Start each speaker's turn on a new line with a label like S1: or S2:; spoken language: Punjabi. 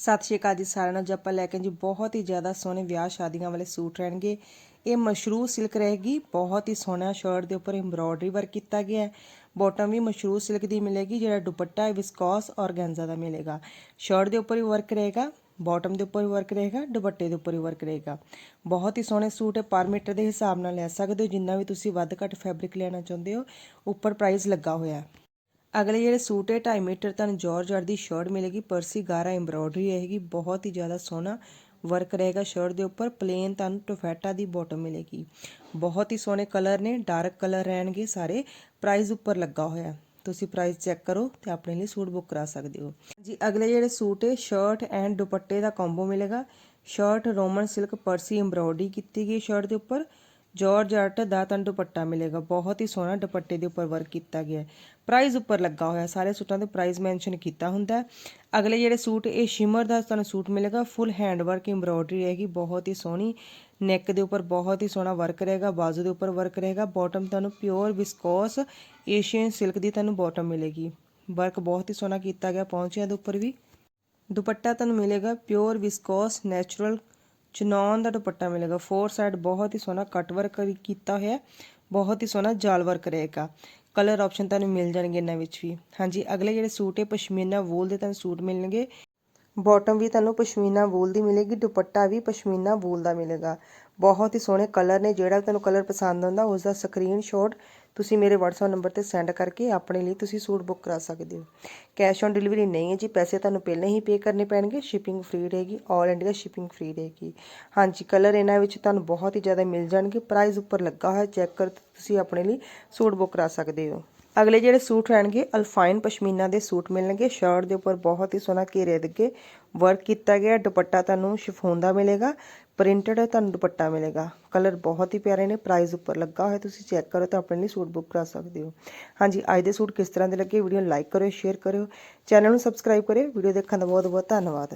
S1: ਸਤਿ ਸ਼੍ਰੀ ਅਕਾਲ ਜੀ ਸਾਰਿਆਂ ਨੂੰ। ਅੱਜ ਆਪਾਂ ਲੈ ਕੇ ਜੀ ਬਹੁਤ ਹੀ ਜ਼ਿਆਦਾ ਸੋਹਣੇ ਵਿਆਹ ਸ਼ਾਦੀਆਂ ਵਾਲੇ ਸੂਟ ਰਹਿਣਗੇ। ਇਹ ਮਸ਼ਰੂ ਸਿਲਕ ਰਹੇਗੀ। ਬਹੁਤ ਹੀ ਸੋਹਣਾ ਸ਼ਰਟ ਦੇ ਉੱਪਰ ਐਮਬ੍ਰੋਇਡਰੀ ਵਰਕ ਕੀਤਾ ਗਿਆ ਹੈ। ਬਾਟਮ ਵੀ ਮਸ਼ਰੂ ਸਿਲਕ ਦੀ ਮਿਲੇਗੀ, ਜਿਹੜਾ ਦੁਪੱਟਾ ਹੈ ਵਿਸਕੋਸ ਔਰਗੈਂਜ਼ਾ ਦਾ ਮਿਲੇਗਾ। ਸ਼ਰਟ ਦੇ ਉੱਪਰ ਵੀ ਵਰਕ ਰਹੇਗਾ ਬਾਟਮ ਦੇ ਉੱਪਰ ਵੀ ਵਰਕ ਰਹੇਗਾ, ਦੁਪੱਟੇ ਦੇ ਉੱਪਰ ਵੀ ਵਰਕ ਰਹੇਗਾ। ਬਹੁਤ ਹੀ ਸੋਹਣੇ ਸੂਟ ਹੈ, ਪਰ ਮੀਟਰ ਦੇ ਹਿਸਾਬ ਨਾਲ ਲੈ ਸਕਦੇ ਹੋ। ਜਿੰਨਾ ਵੀ ਤੁਸੀਂ ਵੱਧ ਘੱਟ ਫੈਬਰਿਕ ਲੈਣਾ ਚਾਹੁੰਦੇ ਹੋ, ਉੱਪਰ ਪ੍ਰਾਈਸ ਲੱਗਾ ਹੋਇਆ ਹੈ। ਅਗਲੇ ਜਿਹੜੇ ਸੂਟ ਹੈ 2.5 ਮੀਟਰ ਤੁਹਾਨੂੰ ਜਾਰਜਟ ਦੀ ਸ਼ਰਟ ਮਿਲੇਗੀ, ਪਰਸੀ ਗਾਰਾ ਐਮਬ੍ਰੋਇਡਰੀ ਰਹੇਗੀ, ਬਹੁਤ ਹੀ ਜ਼ਿਆਦਾ ਸੋਹਣਾ ਵਰਕ ਰਹੇਗਾ ਸ਼ਰਟ ਦੇ ਉੱਪਰ ਪਲੇਨ ਤੁਹਾਨੂੰ ਟੋਫੈਟਾ ਦੀ ਬਾਟਮ ਮਿਲੇਗੀ। ਬਹੁਤ ਹੀ ਸੋਹਣੇ ਕਲਰ ਨੇ ਡਾਰਕ ਕਲਰ ਰਹਿਣਗੇ ਸਾਰੇ ਪ੍ਰਾਈਸ ਉੱਪਰ ਲੱਗਾ ਹੋਇਆ। ਤੁਸੀਂ ਪ੍ਰਾਈਸ ਚੈੱਕ ਕਰੋ ਤੇ ਆਪਣੇ ਲਈ ਸੂਟ ਬੁੱਕ ਕਰਾ ਸਕਦੇ ਹੋ। ਜੀ ਅਗਲੇ ਜਿਹੜੇ ਸੂਟ ਹੈ ਸ਼ਰਟ ਐਂਡ ਦੁਪੱਟੇ ਦਾ ਕੰਬੋ ਮਿਲੇਗਾ। ਸ਼ਰਟ ਰੋਮਨ ਸਿਲਕ ਪਰਸੀ ਐਮਬ੍ਰੋਇਡਰੀ ਕੀਤੀ ਗਈ ਸ਼ਰਟ ਦੇ ਉੱਪਰ। ਜਾਰਜਟ ਦਾ ਤੁਹਾਨੂੰ ਦੁਪੱਟਾ ਮਿਲੇਗਾ। ਬਹੁਤ ਹੀ ਸੋਹਣਾ ਦੁਪੱਟੇ ਦੇ ਉੱਪਰ ਵਰਕ ਕੀਤਾ ਗਿਆ ਹੈ। ਪ੍ਰਾਈਸ ਉੱਪਰ ਲੱਗਾ ਹੋਇਆ, ਸਾਰੇ ਸੂਟਾਂ ਦੇ ਪ੍ਰਾਈਸ ਮੈਂਸ਼ਨ ਕੀਤਾ ਹੁੰਦਾ ਅਗਲੇ ਜਿਹੜੇ ਸੂਟ, ਇਹ ਸ਼ਿਮਰ ਦਾ ਤੁਹਾਨੂੰ ਸੂਟ ਮਿਲੇਗਾ। ਫੁੱਲ ਹੈਂਡ ਵਰਕ ਐਮਬ੍ਰੋਇਡਰੀ ਰਹੇਗੀ, ਬਹੁਤ ਹੀ ਸੋਹਣੀ। ਨੈਕ ਦੇ ਉੱਪਰ ਬਹੁਤ ਹੀ ਸੋਹਣਾ ਵਰਕ ਰਹੇਗਾ, ਬਾਜ਼ੂ ਦੇ ਉੱਪਰ ਵਰਕ ਰਹੇਗਾ। ਬਾਟਮ ਤੁਹਾਨੂੰ ਪਿਓਰ ਵਿਸਕੋਸ ਏਸ਼ੀਅਨ ਸਿਲਕ ਦੀ ਤੁਹਾਨੂੰ ਬਾਟਮ ਮਿਲੇਗੀ। ਵਰਕ ਬਹੁਤ ਹੀ ਸੋਹਣਾ ਕੀਤਾ ਗਿਆ, ਪਹੁੰਚਿਆ ਦੇ ਉੱਪਰ ਵੀ। ਦੁਪੱਟਾ ਤੁਹਾਨੂੰ ਮਿਲੇਗਾ ਪਿਓਰ ਵਿਸਕੋਸ ਨੈਚੁਰਲ ਚਨੌਨ ਦਾ ਦੁਪੱਟਾ ਮਿਲੇਗਾ। ਫੋਰ ਸਾਈਡ ਬਹੁਤ ਹੀ ਸੋਹਣਾ ਕਟ ਵਰਕ ਕੀਤਾ ਹੋਇਆ ਬਹੁਤ ਹੀ ਸੋਹਣਾ ਜਾਲ ਵਰਕ ਰਹੇਗਾ। ਕਲਰ ਆਪਸ਼ਨ ਤੁਹਾਨੂੰ ਮਿਲ ਜਾਣਗੇ ਇਹਨਾਂ ਵਿੱਚ ਵੀ। ਹਾਂਜੀ, ਅਗਲੇ ਜਿਹੜੇ ਸੂਟ ਹੈ, ਪਸ਼ਮੀਨਾ ਵੂਲ ਦੇ ਤੁਹਾਨੂੰ ਸੂਟ ਮਿਲਣਗੇ। ਬਾਟਮ ਵੀ ਤੁਹਾਨੂੰ ਪਸ਼ਮੀਨਾ ਵੂਲ ਦੀ ਮਿਲੇਗੀ, ਦੁਪੱਟਾ ਵੀ ਪਸ਼ਮੀਨਾ ਵੂਲ ਦਾ ਮਿਲੇਗਾ। ਬਹੁਤ ਹੀ ਸੋਹਣੇ ਕਲਰ ਨੇ, ਜਿਹੜਾ ਵੀ ਤੁਹਾਨੂੰ ਕਲਰ ਪਸੰਦ ਆਉਂਦਾ ਉਸ ਦਾ ਸਕਰੀਨਸ਼ਾਟ ਤੁਸੀਂ ਮੇਰੇ WhatsApp ਨੰਬਰ ਤੇ ਸੈਂਡ ਕਰਕੇ ਆਪਣੇ ਲਈ ਤੁਸੀਂ ਸੂਟ ਬੁੱਕ ਕਰਾ ਸਕਦੇ ਹੋ। ਕੈਸ਼ ਔਨ ਡਿਲੀਵਰੀ ਨਹੀਂ ਹੈ ਜੀ, ਪੈਸੇ ਤੁਹਾਨੂੰ ਪਹਿਲਾਂ ਹੀ ਪੇ ਕਰਨੇ ਪੈਣਗੇ ਸ਼ਿਪਿੰਗ ਫ੍ਰੀ ਰਹੇਗੀ ਆਲ ਇੰਡੀਆ ਸ਼ਿਪਿੰਗ ਫ੍ਰੀ ਰਹੇਗੀ। ਹਾਂਜੀ ਕਲਰ ਇਹਨਾਂ ਵਿੱਚ ਤੁਹਾਨੂੰ ਬਹੁਤ ਹੀ ਜ਼ਿਆਦਾ ਮਿਲ ਜਾਣਗੇ ਪ੍ਰਾਈਸ ਉੱਪਰ ਲੱਗਾ ਹੋਇਆ ਚੈੱਕ ਕਰ ਤੁਸੀਂ ਆਪਣੇ ਲਈ ਸੂਟ ਬੁੱਕ ਕਰਾ ਸਕਦੇ ਹੋ। ਅਗਲੇ ਜਿਹੜੇ ਸੂਟ ਰਹਿਣਗੇ ਅਲਫਾਈਨ ਪਸ਼ਮੀਨਾ ਦੇ ਸੂਟ ਮਿਲਣਗੇ ਸ਼ਰਟ ਦੇ ਉੱਪਰ ਬਹੁਤ ਹੀ ਸੋਹਣਾ ਘੇਰੇ ਦੇ ਵਰਕ ਕੀਤਾ ਗਿਆ, ਦੁਪੱਟਾ ਤੁਹਾਨੂੰ ਸ਼ਿਫੋਨ ਦਾ ਮਿਲੇਗਾ ਪ੍ਰਿੰਟਡ ਤੁਹਾਨੂੰ ਦੁਪੱਟਾ ਮਿਲੇਗਾ। ਕਲਰ ਬਹੁਤ ਹੀ ਪਿਆਰੇ ਨੇ ਪ੍ਰਾਈਸ ਉੱਪਰ ਲੱਗਾ ਹੋਇਆ, ਤੁਸੀਂ ਚੈੱਕ ਕਰੋ ਤਾਂ ਆਪਣੇ ਲਈ ਸੂਟ ਬੁੱਕ ਕਰਾ ਸਕਦੇ ਹੋ। ਹਾਂਜੀ, ਅੱਜ ਦੇ ਸੂਟ ਕਿਸ ਤਰ੍ਹਾਂ ਦੇ ਲੱਗੇ ਵੀਡੀਓ ਲਾਈਕ ਕਰਿਓ ਸ਼ੇਅਰ ਕਰਿਓ ਚੈਨਲ ਨੂੰ ਸਬਸਕ੍ਰਾਈਬ ਕਰਿਓ ਵੀਡੀਓ ਦੇਖਣ ਦਾ ਬਹੁਤ ਬਹੁਤ ਧੰਨਵਾਦ।